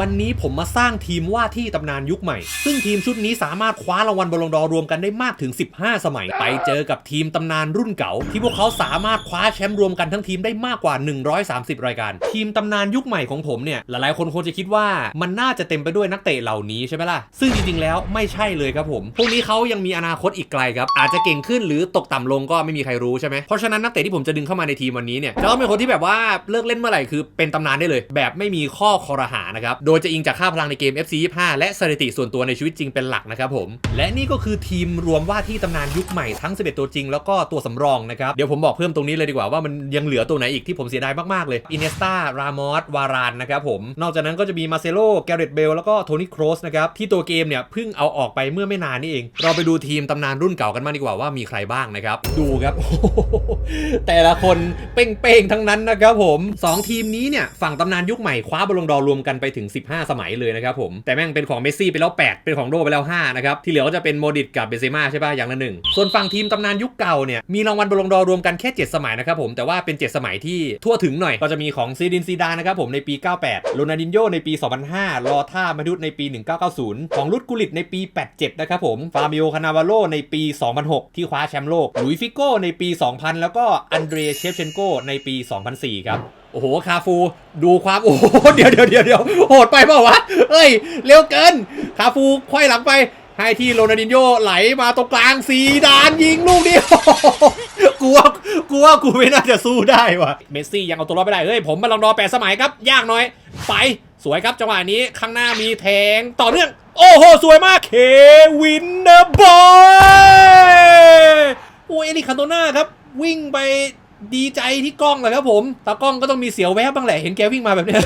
วันนี้ผมมาสร้างทีมว่าที่ตำนานยุคใหม่ ซึ่งทีมชุดนี้สามารถคว้ารางวัลบอลลงดอรวมกันได้มากถึง 15 สมัย ไปเจอกับทีมตำนานรุ่นเก่า ที่พวกเขาสามารถคว้าแชมป์รวมกันทั้งทีมได้มากกว่า 130 รายการ ทีมตำนานยุคใหม่ของผมเนี่ยหลายๆ คนคงจะคิดว่ามันน่าจะเต็มไปด้วยนักเตะเหล่านี้ใช่ไหมล่ะซึ่งจริงๆแล้วไม่ใช่เลยครับผมพวกนี้เขายังมีอนาคตอีกไกลครับอาจจะเก่งขึ้นหรือตกต่ำลงก็ไม่มีใครรู้ใช่ไหมเพราะฉะนั้นนักเตะที่ผมจะดึงเข้ามาในทีมวันนี้เนี่ยจะต้องเป็นคนที่แบบว่าเลิกเล่นเมื่อไหร่คือเป็นตำนานได้เลย แบบไม่มีข้อคอรหานะครับโดยจะอิงจากค่าพลังในเกม FC 25และสถิติส่วนตัวในชีวิตจริงเป็นหลักนะครับผม และนี่ก็คือทีมรวมว่าที่ตำนานยุคใหม่ทั้ง 11 ตัวจริง แล้วก็ตัวสำรองนะครับ เดี๋ยวผมบอกเพิ่มตรงนี้เลยดีกว่าว่ามันยังเหลือตัวไหนอีกที่ผมเสียดายมากๆเลยอินเนสตารามอสวารานนะครับผม นอกจากนั้นก็จะมีมาเซโลแกเรตเบลแล้วก็โทนี่โครสนะครับที่ตัวเกมเนี่ยเพิ่งเอาออกไปเมื่อไม่นานนี่เอง เราไปดูทีมตำนานรุ่นเก่ากันมากดีกว่าว่ามีใครบ้างนะครับดูครับแต่ละคนเป้งๆทั้งนั้นนะครับผม 2 ทีมนี้เนี่ยฝั่งตำนานยุคใหม่คว้าบอลลงดอรวมกันไปถึง15 สมัยเลยนะครับผมแต่แม่งเป็นของเมสซี่ไปแล้ว 8 เป็นของโดไปแล้ว5นะครับที่เหลือก็จะเป็นโมดิตกับเบเซม่าใช่ป่ะอย่างละหนึ่งส่วนฝั่งทีมตำนานยุคเก่าเนี่ยมีรางวัลบอลลงดอร์รวมกันแค่ 7 สมัยนะครับผมแต่ว่าเป็น 7 สมัยที่ทั่วถึงหน่อยก็จะมีของซีดินซีดานนะครับผมในปี 98โรนัลดินโญในปี 2005 ลอท่ามาดุดในปี 1990 ของลุดกุลิตในปี 87 นะครับผมฟาบิโอคานาวาโลในปี 2006 ที่คว้าแชมป์โลกลุยฟิโก้ในปี 2000 แล้วก็อันเดรเชฟเชนโกในปี 2004 ครับ โอ้โห คาฟู ดูความ โอ้โห เดี๋ยวเดี๋ยวเดี๋ยวเดี๋ยวโหดไปเปล่าวะ เอ้ย เร็วเกิน คาฟูควายหลังไป ให้ที่โรนัลดินโญไหลมาตรงกลางสีดานยิงลูกเดียวกูว่ากูว่ากูไม่น่าจะสู้ได้วะเมสซี่ยังเอาตัวรอดไม่ได้ เฮ้ย ผมมาลองรอแปดสมัยครับ ยากหน่อย ไป สวยครับจังหวะนี้ ข้างหน้ามีแทง ต่อเนื่อง โอ้โห สวยมาก เควินเดอะบอยโอ้เอริคาโตน่าครับ วิ่งไป ดีใจที่กล้องเลยครับผมตากล้องก็ต้องมีเสียวแวบบ้างแหละเห็นแกวิ่งมาแบบเนี้ย